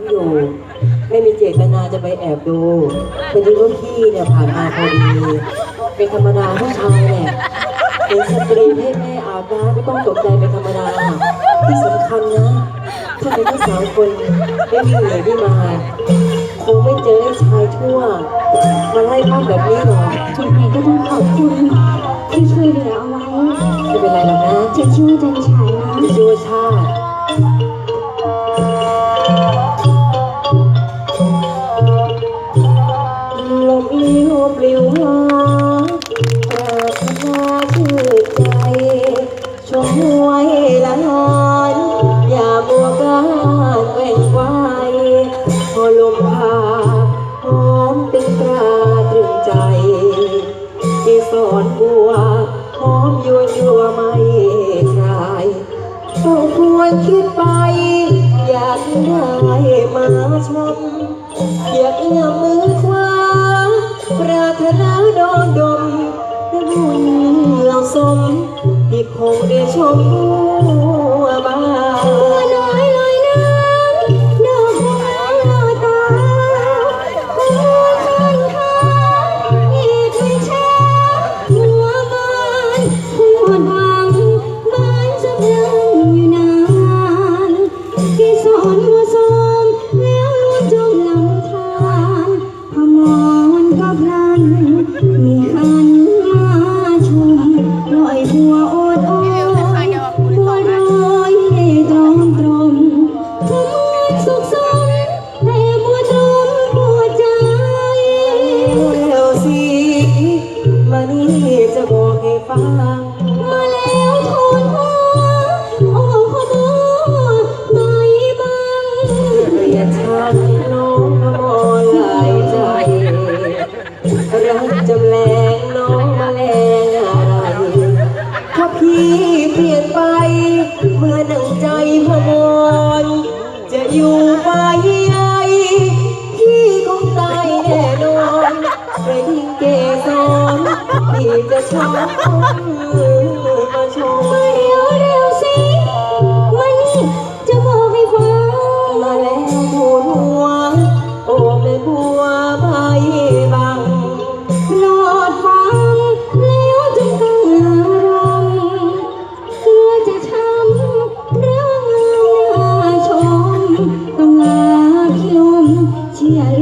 อยู่ไม่มีเจตนาจะไปแอบดูเป็นที่รุ่นพี่เนี่ยผ่านมาพอดีเป็นธรรมดาผู้ชายแหละเป็นสตรีให้แม่อาบน้ำไม่ต้องตกใจเป็นธรรมดาที่สำคัญนะถ้าเป็นผู้สาวคนไม่มีเหนื่อยที่มาคงไม่เจอไอ้ชายชั่วมาไล่ภาพแบบนี้หรอกยังไงก็ต้องขอบคุณที่ช่วยเหลือเอาไว้ไม่เป็นไรหรอกนะฉันชื่อจันฉายนะชื่อว่าชาติานอย่ามัวการแกว่งไวพอลมพาหอมตึงตราตรึงใจที่สอนบัวหอมยัวยัวไม่คลายต้องควรคิดไปอยากได้มาชม อยากเอื้อมมือขวาปรารถนาโดนดมและบุญเราสมที่คงได้ชม มีหันมาชมลอยบัวโอดโอยบัวลอยตรอมตรมทำงานสุขสมแต่บัวตรมหัวใจแล้วสิมานี่จะบอกให้ฟังมาแล้ว เปลี่ยนไป เมื่อหนังใจพมรจะอยู่ไปใหญ่พี่คงตายแน่นอนไปทิ้งเกสรพี่จะชอบมา เชื่